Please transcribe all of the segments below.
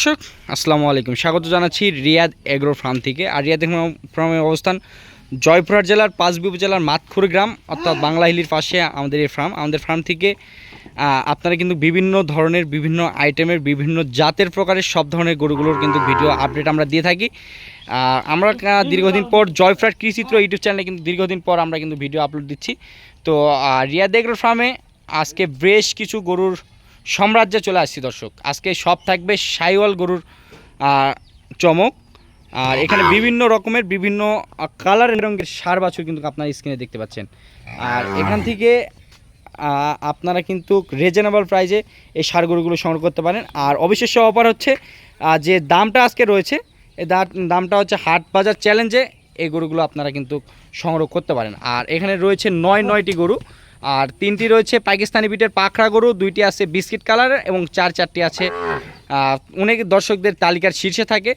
দর্শক আসসালামু আলাইকুম। স্বাগত জানাচ্ছি রিয়াদ এগ্রো ফার্ম থেকে। আর রিয়াদ ফার্মের অবস্থান জয়পুরহাট জেলার পাঁচবি উপজেলার মাতখুর গ্রাম, অর্থাৎ বাংলা হিলির পাশে আমাদের এই ফার্ম। আমাদের ফার্ম থেকে আপনারা কিন্তু বিভিন্ন ধরনের, বিভিন্ন আইটেমের, বিভিন্ন জাতের প্রকারের সব ধরনের গরুগুলোর কিন্তু ভিডিও আপডেট আমরা দিয়ে থাকি। আমরা দীর্ঘদিন পর জয়ফ্রাট কৃষিচিত্র ইউটিউব চ্যানেলে কিন্তু দীর্ঘদিন পর আমরা কিন্তু ভিডিও আপলোড দিচ্ছি। তো রিয়াদ এগ্রো ফার্মে আজকে বেশ কিছু গরুর সাম্রাজ্যে চলে আসছি, দর্শক। আজকে সব থাকবে সাইওয়াল গরুর চমক। আর এখানে বিভিন্ন রকমের বিভিন্ন কালার রঙের সার বাছুর কিন্তু আপনার স্ক্রিনে দেখতে পাচ্ছেন। আর এখান থেকে আপনারা কিন্তু রিজনেবল প্রাইজে এই সার গরুগুলো সংগ্রহ করতে পারেন। আর অবিশ্বাস্য অফার হচ্ছে যে দামটা আজকে রয়েছে এই দামটা হচ্ছে হাট বাজার চ্যালেঞ্জে এই গরুগুলো আপনারা কিন্তু সংগ্রহ করতে পারেন। আর এখানে রয়েছে নয় নয়টি গরু। আর তিনটি রয়েছে পাকিস্তানি বিটের পাখড়া গরু, দুইটি আছে বিস্কিট কালার এবং চার চারটি আছে অনেক দর্শকদের তালিকার শীর্ষে থাকে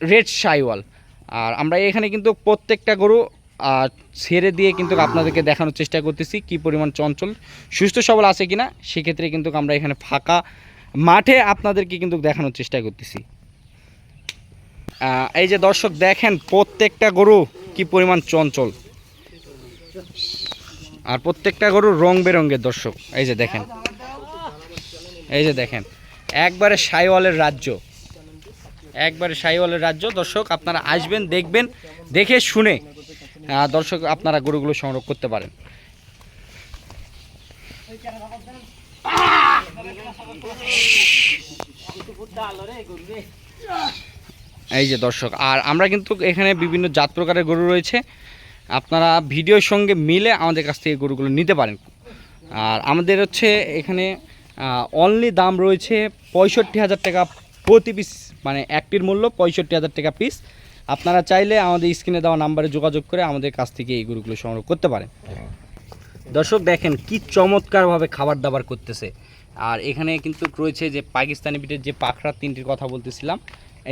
রেড সাইওয়াল আর আমরা এখানে কিন্তু প্রত্যেকটা গরু ছেড়ে দিয়ে কিন্তু আপনাদেরকে দেখানোর চেষ্টা করতেছি কি পরিমাণ চঞ্চল, সুস্থ সবল আছে কিনা, সেক্ষেত্রে কিন্তু আমরা এখানে ফাঁকা মাঠে আপনাদেরকে কিন্তু দেখানোর চেষ্টা করতেছি। এই যে দর্শক দেখেন প্রত্যেকটা গরু কি পরিমাণ চঞ্চল। আর প্রত্যেকটা গরু রং বেরঙের দর্শক। এই যে দেখেন। এই যে দেখেন। একবারে সাইওয়ালের রাজ্য। একবারে সাইওয়ালের রাজ্য। দর্শক, আপনারা আসবেন, দেখবেন, দেখে শুনে দর্শক, আপনারা গরুগুলো সংগ্রহ করতে পারেন। এই যে দর্শক, আর আমরা কিন্তু এখানে বিভিন্ন জাত প্রকারের গরু রয়েছে। আপনারা ভিডিওর সঙ্গে মিলে আমাদের কাছ থেকে গরুগুলো নিতে পারেন। আর আমাদের হচ্ছে এখানে অনলি দাম রয়েছে পঁয়ষট্টি হাজার টাকা প্রতি পিস মানে একটির মূল্য পঁয়ষট্টি হাজার টাকা পিস আপনারা চাইলে আমাদের স্ক্রিনে দেওয়া নাম্বারে যোগাযোগ করে আমাদের কাছ থেকে এই গরুগুলো সংগ্রহ করতে পারেন। দর্শক, দেখেন কি চমৎকারভাবে খাবার দাবার করতেছে। আর এখানে কিন্তু রয়েছে যে পাকিস্তানি বিটের যে পাখরা তিনটির কথা বলতেছিলাম,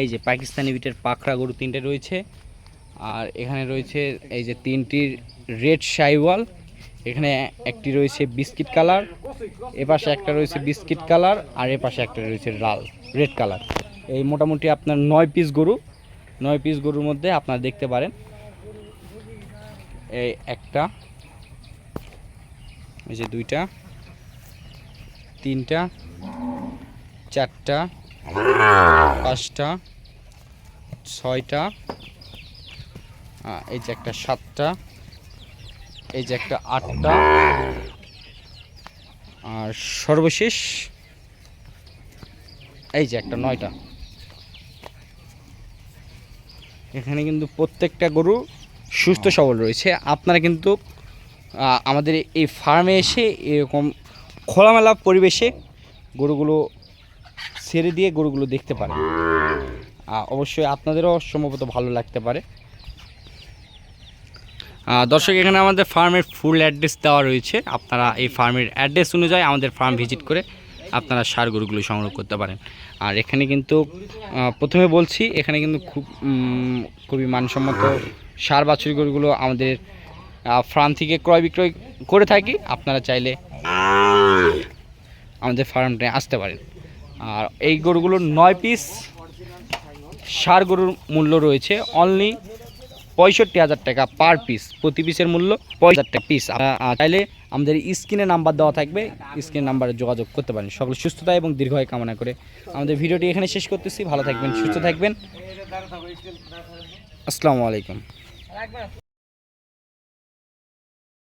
এই যে পাকিস্তানি বিটের পাখরা গরু তিনটে রয়েছে। আর এখানে রয়েছে এই যে তিনটির রেড সাইওয়াল এখানে একটি রয়েছে বিস্কিট কালার এপাশে একটা রয়েছে বিস্কিট কালার, আর এপাশে একটা রয়েছে লাল, রেড কালার। এই মোটামুটি আপনার নয় পিস গরু, নয় পিস গরুর মধ্যে আপনারা দেখতে পারেন। এই একটা, এই যে দুইটা, তিনটা, চারটা, পাঁচটা, ছয়টা এই যে একটা সাতটা এই যে একটা আটটা আর সর্বশেষ এই যে একটা নয়টা। এখানে কিন্তু প্রত্যেকটা গরু সুস্থ সবল রয়েছে। আপনারা কিন্তু আমাদের এই ফার্মে এসে এরকম খোলামেলা পরিবেশে গরুগুলো ছেড়ে দিয়ে গরুগুলো দেখতে পারেন। অবশ্যই আপনাদেরও সম্ভবত ভালো লাগতে পারে। দর্শক, এখানে আমাদের ফার্মের ফুল অ্যাড্রেস দেওয়া রয়েছে। আপনারা এই ফার্মের অ্যাড্রেস অনুযায়ী আমাদের ফার্ম ভিজিট করে আপনারা সার গরুগুলো সংগ্রহ করতে পারেন। আর এখানে কিন্তু প্রথমে বলছি, এখানে কিন্তু খুব খুবই মানসম্মত সার বাছুর গরুগুলো আমাদের ফার্ম থেকে ক্রয় বিক্রয় করে থাকি। আপনারা চাইলে আমাদের ফার্মটায় আসতে পারেন। আর এই গরুগুলোর নয় পিস সার গরুর মূল্য রয়েছে। অনলি পঁয়ষট্টি হাজার টাকা পার পিস প্রতি পিসের মূল্য পঁয়ষট্টি টাকা পিস চাইলে আমাদের স্ক্রিনে নাম্বার দেওয়া থাকবে। স্ক্রিনে নাম্বারে যোগাযোগ করতে পারেন। সকল সুস্থতা এবং দীর্ঘায় কামনা করে আমাদের ভিডিওটি এখানে শেষ করতেছি। ভালো থাকবেন, সুস্থ থাকবেন। আসসালামু আলাইকুম।